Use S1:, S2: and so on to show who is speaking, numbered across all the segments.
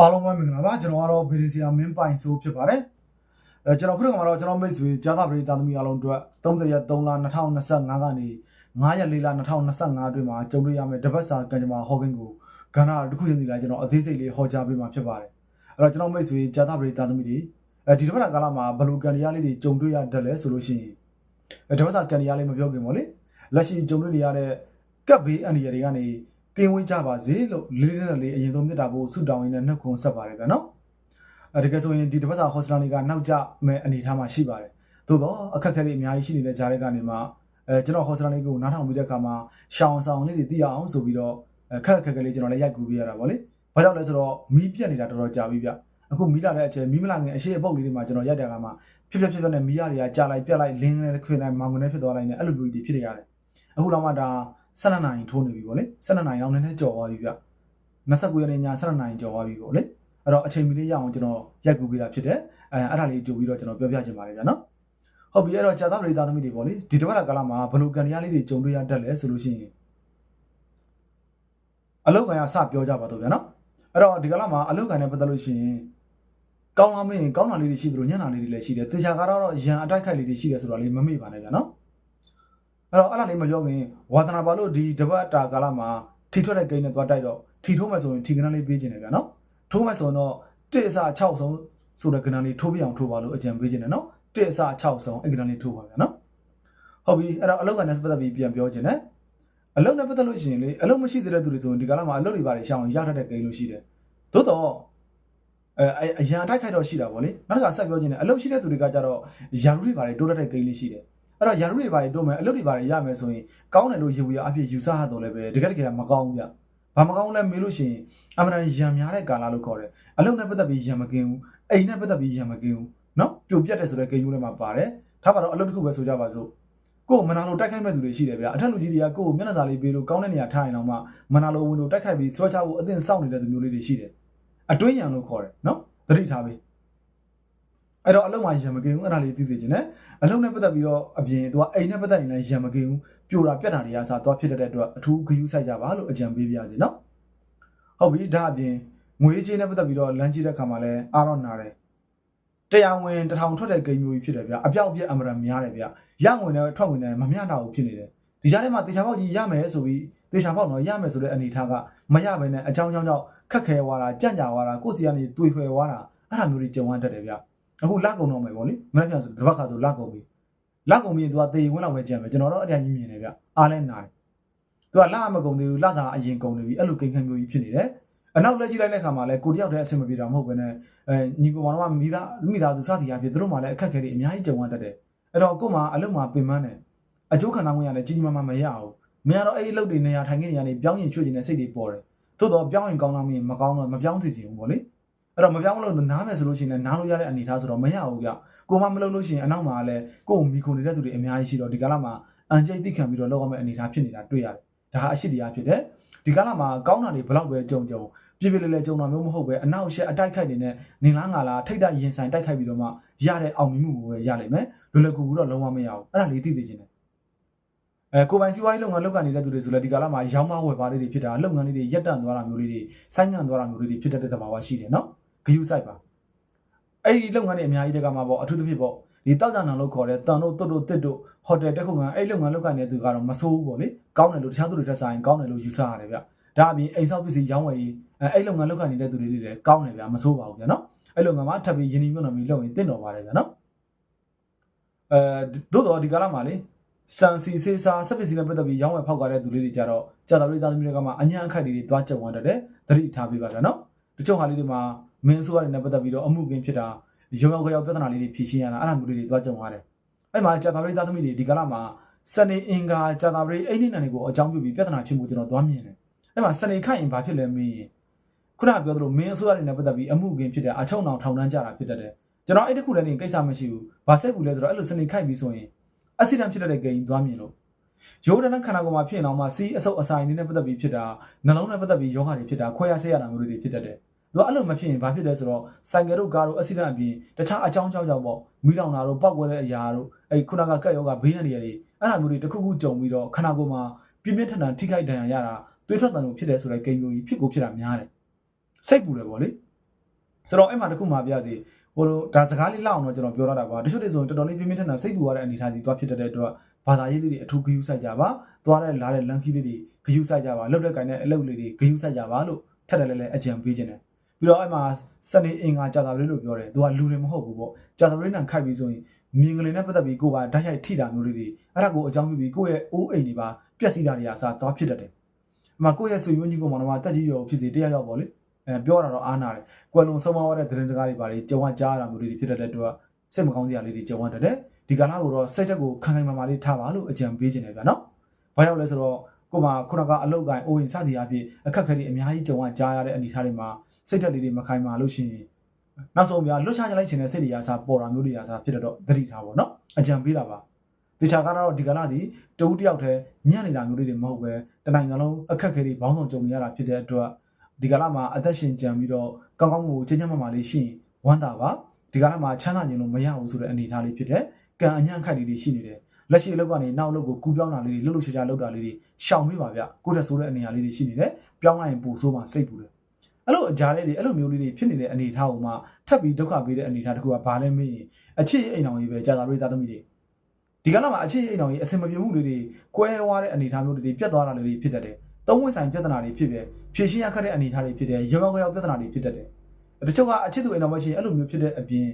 S1: အားလုံးပဲမင်္ဂလာပါကျွန်တော်ကတော့ဗီဒီဆီယာမင်းပိုင်ဆိုဖြစ်ပါတယ်အဲကျွန်တော်ခုနကမှတော့ကျွန်တော်မိတ်ဆွေကြားသာပရိသတ်သမီးအားလုံးအတွက်30ရက်3လ2025ကနေ9ရက်4လ2025အတွင်းမှာကြုံတွေ့ရမယ့်တပတ်စာကံကြမ္မာဟော့ကင်းကိုကဏ္ဍတစ်ခုချင်းစီလိုက်ကျွန်တော်အသေးစိတ်လေးဟောကြားပေးမှာဖြစ်ပါတယ်အဲ့တော့ကျွန်တော်မိတ်ဆွေကြားသာပရိသတ်သမီးတွေအဲဒီတစ်ပတ်ကာလမှာဘယ်လိုကံတရားလေးတွေကြုံတွေ့ရတတ်လဲဆိုလို့ရှိရင်အဲတပတ်စာကံတရားလေးမပြောခင်ပေါ့လေလက်ရှိကြုံတွေ့နေရတဲ့ကပ်ဘေးအန္တရာယ်တွေကနေ ကင်းဝေးကြပါစေလို့လေးလေးနဲ့လေးအရင်ဆုံးမြတ်တာဖို့ဆုတောင်းရင်းနဲ့နှုတ်ခွန်းဆက်ပါတယ်ဗျာနော်အဲတကယ်ဆိုရင်ဒီတစ်ပတ်စာဟောစတာလေးကနောက်ကျမဲ့အနေအထားမှာရှိပါတယ်သို့တော့အခက်အခဲတွေအများကြီးရှိနေတဲ့ကြားထဲကနေမှအဲကျွန်တော်ဟောစတာလေးကိုနားထောင်ပြီးတဲ့အခါမှာရှောင်းဆောင်လေးတွေသိအောင်ဆိုပြီးတော့အခက်အခက်ခဲလေးကျွန်တော်လည်းရိုက်ကူပေးရတာဗောလေဘာကြောင့်လဲဆိုတော့မီးပြတ်နေတာတော်တော်ကြာပြီဗျအခုမီးလာတဲ့အချိန်မီးမလာခင်အရှိအပုတ်လေးတွေမှာကျွန်တော်ရိုက်တဲ့အခါမှာဖြစ်ဖြစ်ဖြစ်ဖြစ်နဲ့မီးရတွေကကြာလိုက်ပြတ်လိုက်လင်းလေးခွေလိုက်မောင်ကနေဖြစ်သွားလိုက်နဲ့အဲ့လိုမျိုးတွေဖြစ်နေရတယ်အခုတော့မှဒါ 12နာရီထိုးနေပြီဗောလေ12နာရီလောက်နည်းနည်းကြော်သွားပြီဗျ29ရက်နေ့ည12နာရီကြော်သွားပြီဗောလေအဲ့တော့အချိန်မီလေးရအောင်ကျွန်တော်ရိုက်ကူပေးတာဖြစ်တယ်အဲအဲ့ဒါလေးကြိုပြီးတော့ကျွန်တော်ပြောပြချင်ပါတယ်ဗျာနော်ဟုတ်ပြီအဲ့တော့ကြာသပရိသသမီးတွေဗောလေဒီတစ်ပတ်ကာလမှာဘယ်လိုကန်တရားလေးတွေကြုံတွေ့ရတတ်လဲဆိုလို့ရှိရင်အလောက်ကန်ရစပြောကြပါတော့ဗျာနော်အဲ့တော့ဒီကာလမှာအလောက်ကန်နဲ့ပတ်သက်လို့ရှိရင်ကောင်းလာမင်းကောင်းတာလေးတွေရှိသလိုညံ့တာလေးတွေလည်းရှိတယ်တေချာကတော့ရန်အတိုက်ခိုက်လေးတွေရှိတယ်ဆိုတော့လေးမမေ့ပါနဲ့ဗျာနော် အဲ့တော့အဲ့ဒါလေးမပြောခင်ဝါသနာပါလို့ဒီတပတ်တာကာလမှာထီထွက်တဲ့ဂိမ်းနဲ့သွားတိုက်တော့ထီထိုးမယ်ဆိုရင်ထီကနန်းလေးပေးခြင်းတယ်ဗျာနော်ထိုးမယ်ဆိုရင်တော့တစ်အစ6ဆုံးဆိုတဲ့ကနန်းလေးထိုးပြအောင်ထိုးပါလို့အကြံပေးခြင်းတယ်နော်တစ်အစ6ဆုံးအဲ့ကနန်းလေးထိုးပါဗျာနော်ဟုတ်ပြီအဲ့တော့အလုပ်ကနေပတ်သက်ပြီးပြန်ပြောခြင်းတယ်အလုပ်နဲ့ပတ်သက်လို့ရှိရင်လေအလုပ်မရှိသေးတဲ့သူတွေဆိုရင်ဒီကာလမှာအလုပ်တွေပါတွေရှောင်ရတတ်တဲ့ဂိမ်းလို့ရှိတယ်သို့တော့အဲအရန်တိုက်ခိုက်တော့ရှိတာဗောလေနောက်တစ်ခါဆက်ပြောခြင်းတယ်အလုပ်ရှိတဲ့သူတွေကကြတော့ယာရုတွေပါတွေတိုးတက်တဲ့ဂိမ်းလေးရှိတယ် အဲ့တော့ယာရုတွေပါတို့မယ်အလုပ်တွေပါရမယ်ဆိုရင်ကောင်းတယ်လို့ရေဝေအဖြစ်ယူဆရတော့လည်းပဲတကယ်တကယ်မကောင်းဘူးဗျ။ဘာမကောင်းလဲမေးလို့ရှိရင်အမှန်တန်ရံများတဲ့ကာလလို့ခေါ်တယ်။အလုပ်နဲ့ပတ်သက်ပြီးရံမကင်းဘူး။အိမ်နဲ့ပတ်သက်ပြီးရံမကင်းဘူး။နော်ပြိုပြတ်တယ်ဆိုတဲ့ဂိမ်းမျိုးတွေမှာပါတယ်။ထားပါတော့အလုပ်တစ်ခုပဲဆိုကြပါစို့။ကိုယ်မနာလို့တိုက်ခိုက်မဲ့သူတွေရှိတယ်ဗျ။အထက်လူကြီးတွေကကိုယ်မျက်နှာစာလေးပေးလို့ကောင်းတဲ့နေရာထားရင်တော့မှမနာလို့ဝင်လို့တိုက်ခိုက်ပြီးဆွဲချဖို့အသင့်စောင့်နေတဲ့သူမျိုးလေးတွေရှိတယ်။အတွင်းရံလို့ခေါ်တယ်နော်။သတိထားပေး။ အဲ့တော့အလုံးမရံမကင်းဘူးအဲ့ဒါလေးသိသိချင်တယ်အလုံးနဲ့ပတ်သက်ပြီးတော့အပြင်သူကအိမ်နဲ့ပတ်သက်ရင်လည်းရံမကင်းဘူးပြိုတာပြက်တာတွေကစားသွားဖြစ်တဲ့အတွက်အထူးဂရုစိုက်ကြပါလို့အကြံပေးပါရစေနော်ဟုတ်ပြီဒါအပြင်ငွေကြေးနဲ့ပတ်သက်ပြီးတော့လမ်းကြည့်တဲ့ခါမှာလည်းအားတော့နာတယ်တရားဝင်တထောင်ထွက်တဲ့ဂိမ်းမျိုးကြီးဖြစ်တယ်ဗျအပြောက်အပြက်အမရများတယ်ဗျရငွေနဲ့ထွက်ဝင်နဲ့မမျှတာဘူးဖြစ်နေတယ်ဒီကြားထဲမှာတေချာပေါက်ကြီးရမယ်ဆိုပြီးတေချာပေါက်တော့ရမယ်ဆိုတဲ့အနေထားကမရဘဲနဲ့အချောင်းချောင်းချောင်းခက်ခဲသွားတာကြံ့ကြာသွားတာကိုယ်စီကနေတွေ့ခွဲသွားတာအဲ့ဒါမျိုးတွေကြုံရတတ်တယ်ဗျ အခုလကုံတော့မယ်ပေါ့လေမနေ့ကဆိုတပတ်ခါဆိုလကုံပြီလက်ကုန်ပြီးသူကတေရင်ဝင်လောက်ပဲကြံမယ်ကျွန်တော်တော့အတရားကြီးမြင်နေဗျအားလဲနိုင်သူကလက်အမကုန်သေးဘူးလက်စာအရင်ကုန်နေပြီအဲ့လိုကိန်းခန်းမျိုးကြီးဖြစ်နေတယ်အနောက်လက်ကြည့်လိုက်တဲ့ခါမှာလဲကိုတယောက်တည်းအဆင်မပြေတာမဟုတ်ဘဲနဲ့အဲညီကောင်တော်ကမိသားမိသားစုစသည်အဖြစ်သူတို့မှလည်းအခက်အခဲတွေအများကြီးကြုံရတတ်တယ်အဲ့တော့ကို့မှာအလုပ်မှာပင်ပန်းတယ်အကျိုးခံစားမှုရလည်းကြီးကြီးမားမားမရဘူးမရတော့အဲ့ဒီအလုပ်တွေနေရာထိုင်ခင်းနေရာနေပြောင်းရင်ချွေ့နေတဲ့စိတ်တွေပေါ်တယ်သို့တော့ပြောင်းရင်ကောင်းလားမင်းမကောင်းတော့မပြောင်းစေချင်ဘူးပေါ့လေ အဲ့တော့မပြောင်းလို့နားမယ်ဆိုလို့ရှိရင်လည်းနားလို့ရတဲ့အနေအထားဆိုတော့မရဘူးကြကိုမမလုပ်လို့ရှိရင်အနောက်မှာလည်းကိုယ်ကိုမိခုနေတဲ့သူတွေအများကြီးရှိတော့ဒီကာလမှာအန်ကျိတ်သိခံပြီးတော့လောက်ရမယ့်အနေအထားဖြစ်နေတာတွေ့ရတယ်။ဒါဟာအရှိတရားဖြစ်တယ်။ဒီကာလမှာကောင်းတာတွေဘလောက်ပဲကြုံကြုံပြပြလေးလေးကြုံတာမျိုးမဟုတ်ပဲအနောက်ရှက်အတိုက်ခိုက်နေတဲ့နေလားငါလားထိတ်တရင်ဆိုင်တိုက်ခိုက်ပြီးတော့မှရတဲ့အောင်မြင်မှုကိုပဲရနိုင်မယ်။လွယ်လွယ်ကူကူတော့လုံးဝမရဘူး။အဲ့ဒါလေးသိသိချင်းတယ်။အဲကိုပိုင်စီးပွားရေးလုပ်ငန်းလုပ်ကနေတဲ့သူတွေဆိုလည်းဒီကာလမှာရောင်းမဝယ်ပါလေးတွေဖြစ်တာလုပ်ငန်းလေးတွေရက်တန့်သွားတာမျိုးလေးတွေဆိုင်းငံ့သွားတာမျိုးလေးတွေဖြစ်တတ်တဲ့သဘာဝရှိတယ်နော်။ ဂယုစိုက်ပါ။အဲ့ဒီလုပ်ငန်းတွေအများကြီးတကမှာပေါ့အထူးသဖြင့်ပေါ့ဒီတောက်ကြံအောင်လို့ခေါ်တဲ့တန်တို့တွတ်တို့တစ်တို့ဟိုတယ်တက်ခုကအဲ့လုပ်ငန်းလုပ်ကိုင်နေတဲ့သူကတော့မဆိုးဘူးပေါ့လေကောင်းတယ်လို့တခြားသူတွေထက်ဆိုင်ကောင်းတယ်လို့ယူဆရတယ်ဗျဒါအပြင်အိမ်ဆောက်ပစ္စည်းရောင်းဝယ်ရေးအဲ့လုပ်ငန်းလုပ်ကိုင်နေတဲ့သူတွေလည်းကောင်းတယ်ဗျမဆိုးပါဘူးဗျနော်အဲ့လုပ်ငန်းမှာထပ်ပြီးယင်းဒီမြုံတော်ပြီးလုပ်ရင်တင့်တော်ပါတယ်ဗျနော်အဲသို့တော့ဒီကာလမှာလေစံစီစေးစာစက်ပစ္စည်းနဲ့ပတ်သက်ပြီးရောင်းဝယ်ဖောက်ကားတဲ့သူလေးတွေကြတော့ကြာတော်လေးသားသမီးတွေကမှအညာအခက်တွေတွားကြုံရတတ်တယ်သတိထားပေးပါဗျနော်တချို့ဟာလေးတွေမှာ မင်းဆိုးရတဲ့ပတ်သက်ပြီးတော့အမှုကင်းဖြစ်တာရုံရောက်ကြောက်ပြဿနာလေးတွေဖြေရှင်းရတာအဲ့ဒါမျိုးလေးတွေသွားကြုံရတယ်။အဲ့မှာကြာတာပရိသတ်သမီးတွေဒီကလာမှာစနေအင်္ဂါကြာတာပရိအဲ့ဒီနံတွေကိုအကြောင်းပြုပြီးပြဿနာဖြစ်မှုကျွန်တော်သွားမြင်တယ်။အဲ့မှာစနေခိုက်ရင်ဘာဖြစ်လဲမေးရင်ခုနကပြောသလိုမင်းအစိုးရတွေနဲ့ပတ်သက်ပြီးအမှုကင်ဖြစ်တဲ့အချုံအောင်ထောင်တန်းကြတာဖြစ်တတ်တယ်။ကျွန်တော်အဲ့ဒီခုလည်းနေကိစ္စမရှိဘူး။ဘာစိတ်ဘူးလဲဆိုတော့အဲ့လိုစနေခိုက်ပြီးဆိုရင်အက်ဆီဒန့်ဖြစ်တဲ့ဂိမ်းသွားမြင်လို့ရိုးတနခန္ဓာကိုယ်မှာဖြစ်နေအောင်မှစီးအဆုပ်အဆိုင်တွေနဲ့ပတ်သက်ပြီးဖြစ်တာနှလုံးနဲ့ပတ်သက်ပြီးယောဂါတွေဖြစ်တာခွဲရဆေးရတာမျိုးတွေဖြစ်တတ်တယ်။ သူကအဲ့လိုမဖြစ်ရင်ဘာဖြစ်လဲဆိုတော့ဆိုင်ကယ်တို့ကားတို့အက်ဆီဒန့်အပြင်တခြားအကြောင်းကြောင့်ကြောင့်ပေါ့မိလောင်တာတို့ပောက်ကွဲတဲ့အရာတို့အဲ့ခုနကကက်ယောဂဘေးရန်တွေတွေအဲ့ဒါမျိုးတွေတစ်ခုခုကြုံပြီးတော့ခန္ဓာကိုယ်မှာပြင်းပြင်းထန်ထန်ထိခိုက်ဒဏ်ရာရတာတွေးထွက်တန်လို့ဖြစ်တယ်ဆိုတဲ့ကိန်းမျိုးကြီးဖြစ်ကိုဖြစ်တာများတယ်စိတ်ပူတယ်ပေါ့လေဆိုတော့အဲ့မှာတစ်ခုမှပြစီဟိုလိုဒါစကားလေးလောက်အောင်တော့ကျွန်တော်ပြောရတာပါတချို့တွေဆိုရင်တော်တော်လေးပြင်းပြင်းထန်ထန်စိတ်ပူရတဲ့အနေအထားကြီးသွားဖြစ်တတ်တဲ့အတွက်ဘာသာရေးလေးတွေအထူးဂရုစိုက်ကြပါသွားတဲ့လာတဲ့လန်ခီလေးတွေဂရုစိုက်ကြပါလှုပ်တဲ့ကိုင်တဲ့အလုပ်လေးတွေဂရုစိုက်ကြပါလို့ထက်တယ်လဲလဲအကြံပေးခြင်းတယ် ပြီးတော့အဲ့မှာစနေအင်္ဂါကြာတာလေးလို့ပြောတယ်သူကလူတွေမဟုတ်ဘူးပေါ့ကြာတာလေးနဲ့ခိုက်ပြီးဆိုရင်မြင်ကလေးနဲ့ပတ်သက်ပြီးကိုယ်ကဓာတ်ရိုက်ထိတာမျိုးလေးတွေအဲ့ဒါကိုအကြောင်းပြုပြီးကိုယ့်ရဲ့အိုးအိမ်တွေပါပျက်စီးတာတွေအစားသွားဖြစ်တတ်တယ်အမှကိုယ့်ရဲ့ဆွေမျိုးကြီးကိုမောင်နှမတက်ကြီးရောဖြစ်စီတရားရောက်ပေါ့လေအဲပြောတာတော့အားနာတယ်ကွယ်လွန်ဆုံးမသွားတဲ့သတင်းစကားတွေပါလေကြုံရကြားရတာမျိုးတွေဖြစ်တတ်တဲ့အတွက်စိတ်မကောင်းစရာလေးတွေကြုံရတတ်တယ်ဒီကလာကိုတော့စိတ်တက်ကိုခံခံမာမာလေးထားပါလို့အကြံပေးခြင်းတယ်ဗျာနော်ဘာရောက်လဲဆိုတော့ ကိုမခုနကအလုတ်ကိုင်းအိုးရင်စသည်အဖြစ်အခက်အခဲတွေအများကြီးကြုံရကြားရတဲ့အနေအထားတွေမှာစိတ်တက်လေးတွေမခိုင်မာလို့ရှိရင်နောက်ဆုံးများလွတ်ချချလိုက်ခြင်းနဲ့စိတ်တွေရာစားပေါ်တာမျိုးတွေရာစားဖြစ်တော့သတိထားပါတော့အကြံပေးတာပါတခြားကတော့ဒီကလာဒီတဦးတယောက်တည်းညံ့နေတာမျိုးတွေမဟုတ်ပဲတနိုင်ငံလုံးအခက်အခဲတွေဘောင်းဆောင်ကြုံနေရတာဖြစ်တဲ့အတွက်ဒီကလာမှာအသက်ရှင်ကြံပြီးတော့ကောင်းကောင်းကိုချင်းချင်းမာမာလေးရှိရင်ဝမ်းသာပါဒီကလာမှာချမ်းသာခြင်းလို့မရဘူးဆိုတဲ့အနေအထားလေးဖြစ်တဲ့ကံအညံ့ခတ်လေးတွေရှိနေတယ် လက်ရှိအလုပ်ကနေနောက်အလုပ်ကိုကူးပြောင်းတာလေးတွေလှုပ်လှုပ်ရှားရှားလုပ်တာလေးတွေရှောင်မေးပါဗျကိုယ့်တက်ဆိုးတဲ့အနေအထားလေးတွေရှိနေတယ်ပြောင်းလိုက်ရင်ပူဆိုးမှစိတ်ပူတယ်အဲ့လိုအကြားလေးတွေအဲ့လိုမျိုးလေးတွေဖြစ်နေတဲ့အနေအထားကိုမှထပ်ပြီးဒုက္ခပေးတဲ့အနေအထားတစ်ခုကဘာလဲမေးရင်အချစ်အိမ်အောင်ကြီးပဲကြာသာတွေသားသမီးတွေဒီကနေ့မှာအချစ်အိမ်အောင်ကြီးအစင်မပြေမှုတွေတွေကွဲဝါးတဲ့အနေအထားမျိုးတွေပြတ်သွားတာလေးတွေဖြစ်တတ်တယ်သုံးဝင်ဆိုင်ပြဿနာတွေဖြစ်တယ်ဖြည့်ရှင်းရခက်တဲ့အနေအထားတွေဖြစ်တယ်ရောရောရောပြဿနာတွေဖြစ်တတ်တယ်တချို့ကအချစ်သူအိမ်တော်မရှိရင်အဲ့လိုမျိုးဖြစ်တဲ့အပြင်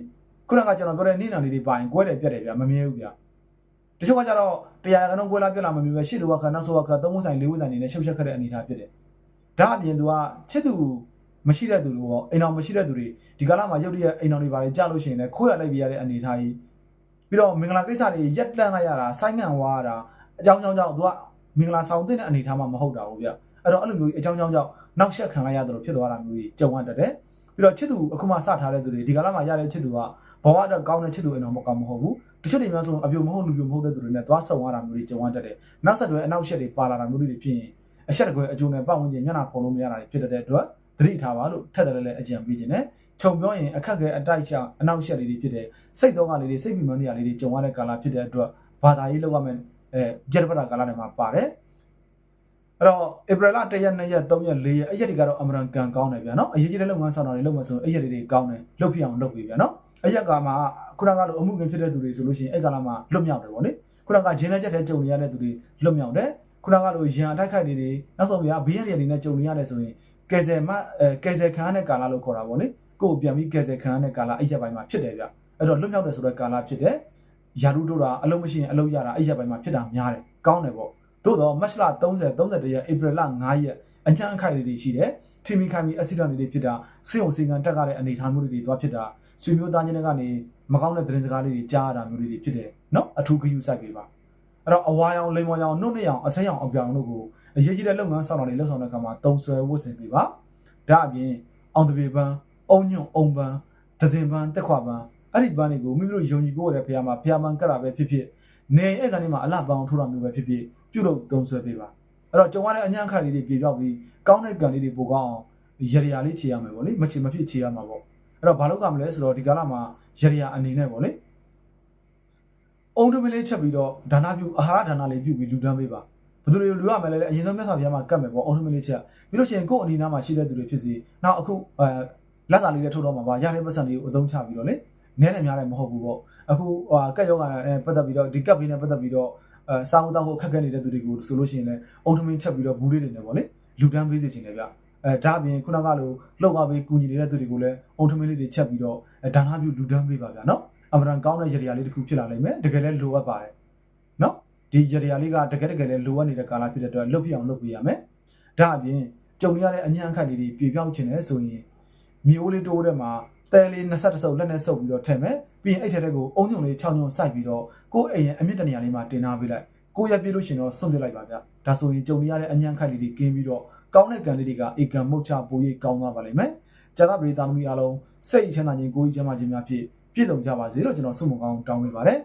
S1: ခုနကကျွန်တော်ပြောတဲ့နေနာလေးတွေပါရင်ကွဲတယ်ပြတ်တယ်ဗျာမမြဲဘူးဗျာ တချို့ကကြတော့တရားကနှုန်းကွဲလာပြတ်လာမမြဲပဲရှစ်လူဝခနောက်ဆိုဝခသုံးဝင်ဆိုင်လေးဝင်ဆိုင်နေနဲ့ရှုပ်ရှက်ခက်တဲ့အနေအထားဖြစ်တယ်ဒါအပြင်သူကချစ်သူမရှိတဲ့သူတွေပေါ့အိမ်တော်မရှိတဲ့သူတွေဒီကာလမှာရုပ်တရက်အိမ်တော်တွေပါလေကြာလို့ရှိရင်လည်းခိုးရလိုက်ပြရတဲ့အနေအထားကြီးပြီးတော့မင်္ဂလာကိစ္စတွေရက်တန့်လိုက်ရတာဆိုင်းငံ့ဝါရတာအကြောင်းကြောင့်ကြောင့်သူကမင်္ဂလာဆောင်တဲ့အနေအထားမှမဟုတ်တာဘူးဗျအဲ့တော့အဲ့လိုမျိုးကြီးအကြောင်းကြောင့်ကြောင့်နောက်ဆက်ခံလိုက်ရတယ်လို့ဖြစ်သွားတာမျိုးကြီးကြုံရတတ်တယ်ပြီးတော့ချစ်သူအခုမှစထားတဲ့သူတွေဒီကာလမှာရတဲ့ချစ်သူကဘဝအတွက်ကောင်းတဲ့ချစ်သူအိမ်တော်မကောင်းမဟုတ်ဘူး တချို့တွေများဆိုအပြိုမဟုတ်လူပြိုမဟုတ်တဲ့သူတွေနဲ့သွားဆုံရတာမျိုးတွေကြုံရတတ်တယ်နောက်ဆက်တွဲအနောက်ရှက်တွေပါလာတာမျိုးတွေဖြစ်ရင်အဆက်တကွဲအကျိုးနဲ့ပတ်ဝန်းကျင်မျက်နှာဖုံလို့မရတာတွေဖြစ်တတ်တဲ့အတွက်သတိထားပါလို့ထက်တယ်လည်းအကြံပေးခြင်းနဲ့ခြုံပြောရင်အခက်ခဲအတိုက်ချအနောက်ရှက်လေးတွေဖြစ်တဲ့စိတ်တော့ကလေးတွေစိတ်ပီမန်းတရားလေးတွေကြုံရတဲ့ကာလဖြစ်တဲ့အတွက်ဘာသာရေးလောက်ရမယ်အဲကြက်ပတာကာလတွေမှာပါတယ်အဲ့တော့ဧပြီလ1ရက်2ရက်3ရက်4ရက်အဲ့ရက်တွေကတော့အမရန်ကန်ကောင်းတယ်ဗျာနော်အရေးကြီးတဲ့လုပ်ငန်းဆောင်တာတွေလုပ်မှဆိုအဲ့ရက်တွေကောင်းတယ်လုပ်ဖြစ်အောင်လုပ်ပြီဗျာနော် အဲ့ရက်ကမှခုနကလိုအမှုခင်ဖြစ်တဲ့သူတွေဆိုလို့ရှိရင်အဲ့ကာလမှာလွတ်မြောက်တယ်ဗောလေခုနကဂျင်းလက်ချက်တဲ့ကြုံနေရတဲ့သူတွေလွတ်မြောက်တယ်ခုနကလိုရန်အတိုက်ခိုက်တွေတွေနောက်ဆုံးပြဘေးရည်တွေနဲ့ကြုံနေရတယ်ဆိုရင်ကယ်ဆယ်မအဲကယ်ဆယ်ခံရတဲ့ကာလလို့ခေါ်တာဗောလေကိုယ်ပြန်ပြီးကယ်ဆယ်ခံရတဲ့ကာလအဲ့ရက်ပိုင်းမှာဖြစ်တယ်ဗျအဲ့တော့လွတ်မြောက်တယ်ဆိုတဲ့ကာလဖြစ်တယ်ယာရုတို့တာအလုံးမရှိရင်အလုံးရတာအဲ့ရက်ပိုင်းမှာဖြစ်တာများတယ်ကောင်းတယ်ဗောသို့တော့မတ်လ30 31ရက်ဧပြီလ9ရက် အကြမ်းအခိုက်တွေရှိတယ်ထီမီခိုင်မီအက်ဆီဒန့်တွေဖြစ်တာစေုံစေကန်တက်ကားတဲ့အနေအထားမျိုးတွေသွားဖြစ်တာဆွေမျိုးသားချင်းတွေကနေမကောင်းတဲ့သတင်းစကားတွေကြားရတာမျိုးတွေဖြစ်တယ်နော်အထူးဂရုစိုက်ပေးပါအဲ့တော့အဝါရောင်လိမ်မော်ရောင်နှုတ်နှစ်ရောင်အဆက်ရောင်အပြောင်တို့ကိုအရေးကြီးတဲ့လုပ်ငန်းဆောင်တာတွေလုပ်ဆောင်တဲ့အခါမှာတုံဆွဲဝတ်ဆင်ပေးပါဒါအပြင်အောင်တပြေပန်းအုံညွန့်အုံပန်းဒဇင်ပန်းတက်ခွာပန်းအဲ့ဒီပန်းတွေကိုမိမိတို့ယုံကြည်ကိုရတဲ့ဖခင်မှာဖခင်မှန်ကတ်တာပဲဖြစ်ဖြစ်နေအဲ့ကနေမှအလှပန်းထိုးတာမျိုးပဲဖြစ်ဖြစ်ပြုလုပ်တုံဆွဲပေးပါ အဲ့တော့ကြုံရတဲ့အညံ့ခါလေးတွေပြေပြောက်ပြီးကောင်းတဲ့ကံလေးတွေပိုကောင်းအောင်ရရလေးခြေရမယ်ပေါ့လေမချေမဖြစ်ခြေရမှာပေါ့အဲ့တော့ဘာလို့ကမလဲဆိုတော့ဒီကာလမှာရရအနေနဲ့ပေါ့လေအုံတမလေးချက်ပြီးတော့ဒါနပြုအာဟာရဒါနလေးပြုပြီးလူတန်းပေးပါဘယ်သူတွေလူရမယ်လဲအရင်ဆုံးမြတ်စွာဘုရားမှာကတ်မယ်ပေါ့အုံတမလေးချက်ပြီးလို့ရှိရင်ကိုယ့်အနီးနားမှာရှိတဲ့သူတွေဖြစ်စီနောက်အခုအဲလက်စာလေးတွေထုတ်တော့မှာပါရတဲ့ပတ်စံလေးကိုအသုံးချပြီးတော့လေနည်းနည်းများတယ်မဟုတ်ဘူးပေါ့အခုဟိုကတ်ယောဂနဲ့ပတ်သက်ပြီးတော့ဒီကတ်ပေးနဲ့ပတ်သက်ပြီးတော့ အဲစာမှုတောက်ဖို့ခက်ခဲနေတဲ့သူတွေကိုဆိုလို့ရှိရင်လည်းအုံထမင်းချက်ပြီးတော့ဘူးလေးတွေနဲ့ပေါ့လေလူတန်းပေးစေချင်တယ်ဗျအဲဒါအပြင်ခုနကလိုလှုပ်ကားပေးကူညီနေတဲ့သူတွေကိုလည်းအုံထမင်းလေးတွေချက်ပြီးတော့အဲဒါနာပြုလူတန်းပေးပါဗျာနော်အမှန်တန်ကောင်းတဲ့ရရလေးတစ်ခုဖြစ်လာနိုင်မယ်တကယ်လည်းလိုအပ်ပါတယ်နော်ဒီရရလေးကတကယ်တကယ်လည်းလိုအပ်နေတဲ့ကာလဖြစ်တဲ့အတွက်လှုပ်ပြအောင်လုပ်ပေးရမယ်ဒါအပြင်ကြုံရတဲ့အညံ့အခက်လေးတွေပြေပြောင်းချင်တယ်ဆိုရင်မျိုးလေးတိုးတဲ့မှာ တဲလေး20စုပ်လက်နဲ့စုပ်ပြီးတော့ထည့်မယ်ပြီးရင်အဲ့ထက်တဲ့ကိုအုံညုံလေး6ညုံစိုက်ပြီးတော့ကိုယ်အိမ်ရဲ့အမြင့်တနေရာလေးမှာတင်ထားပေးလိုက်ကိုရပြလို့ရှင်တော့စွန့်ပြလိုက်ပါဗျဒါဆိုရင်ကြုံရတဲ့အညံ့ခက်လေးတွေကင်းပြီးတော့ကောင်းတဲ့ကံလေးတွေကဧကံမုတ်ချပိုးရေးကောင်းသွားပါလိမ့်မယ်ကျန်တဲ့ပရိသတ်သမီးအားလုံးစိတ်ချမ်းသာခြင်းကိုယ်ကြီးချမ်းသာခြင်းများဖြင့်ပြည့်စုံကြပါစေလို့ကျွန်တော်ဆုမကောင်းတောင်းပေးပါတယ်